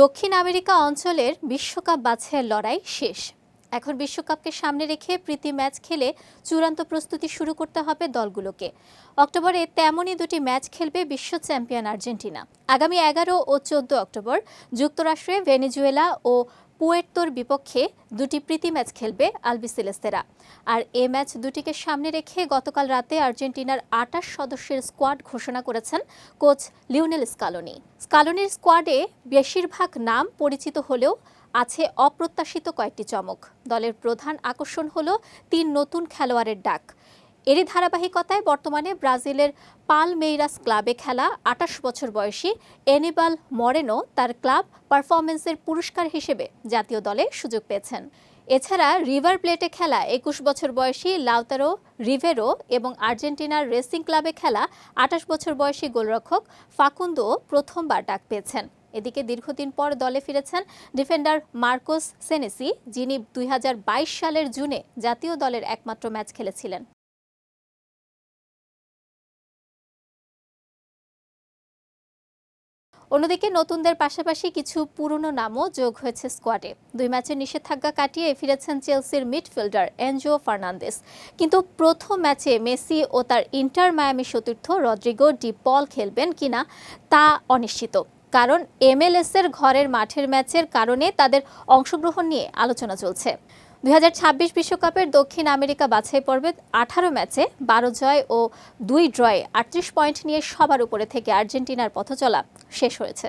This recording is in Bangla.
দক্ষিণ আমেরিকা অঞ্চলের বিশ্বকাপ বাছাইয়ের লড়াই শেষ। এখন বিশ্বকাপকে সামনে রেখে প্রীতি ম্যাচ খেলে চূড়ান্ত প্রস্তুতি শুরু করতে হবে দলগুলোকে। অক্টোবরে তেমনই দুটি ম্যাচ খেলবে বিশ্ব চ্যাম্পিয়ন আর্জেন্টিনা। আগামী এগারো ও চোদ্দ অক্টোবর যুক্তরাষ্ট্রে ভেনেজুয়েলা ও পুয়ের্তোর বিপক্ষে দুটি প্রীতি ম্যাচ খেলবে আলবিসেলেস্তেরা আর এ ম্যাচ দুটিকে সামনে রেখে গতকাল রাতে আর্জেন্টিনার আটাশ সদস্যের স্কোয়াড ঘোষণা করেছেন কোচ লিওনেল স্কালোনি। স্কালোনির স্কোয়াডে বেশিরভাগ নাম পরিচিত হলেও আছে অপ্রত্যাশিত কয়েকটি চমক। দলের প্রধান আকর্ষণ হল তিন নতুন খেলোয়াড়ের ডাক। এরই ধারাবাহিকতায় বর্তমানে ব্রাজিলের পালমেইরাস ক্লাবে খেলা আটাশ বছর বয়সী এনিবাল মরেনো তার ক্লাব পারফরমেন্সের পুরস্কার হিসেবে জাতীয় দলে সুযোগ পেয়েছেন। এছাড়া রিভার প্লেটে খেলা একুশ বছর বয়সী লাউতারো রিভেরো এবং আর্জেন্টিনার রেসিং ক্লাবে খেলা আটাশ বছর বয়সী গোলরক্ষক ফাকুন্দো প্রথমবার ডাক পেয়েছেন। এদিকে দীর্ঘদিন পর দলে ফিরেছেন ডিফেন্ডার মার্কোস সেনেসি, যিনি দুই হাজার বাইশ সালের জুনে জাতীয় দলের একমাত্র ম্যাচ খেলেছিলেন। অন্যদিকে নতুনদের পাশাপাশি কিছু পুরনো নামও যোগ হয়েছে স্কোয়াডে। দুই ম্যাচের নিষেধাজ্ঞা কাটিয়ে ফিরেছেন চেলসির মিডফিল্ডার এনজো ফার্নান্দেস। কিন্তু প্রথম ম্যাচে মেসি ও তার ইন্টার মায়ামি সতীর্থ রদ্রিগো ডি পল খেলবেন কিনা তা অনিশ্চিত। কারণ এমএলএস এর ঘরের মাঠের ম্যাচের কারণে তাদের অংশগ্রহণ নিয়ে আলোচনা চলছে। দুই বিশ্বকাপের দক্ষিণ আমেরিকা বাছাই পর্বে আঠারো ম্যাচে বারো জয় ও দুই ড্রয়ে আটত্রিশ পয়েন্ট নিয়ে সবার উপরে থেকে আর্জেন্টিনার পথচলা শেষ হয়েছে।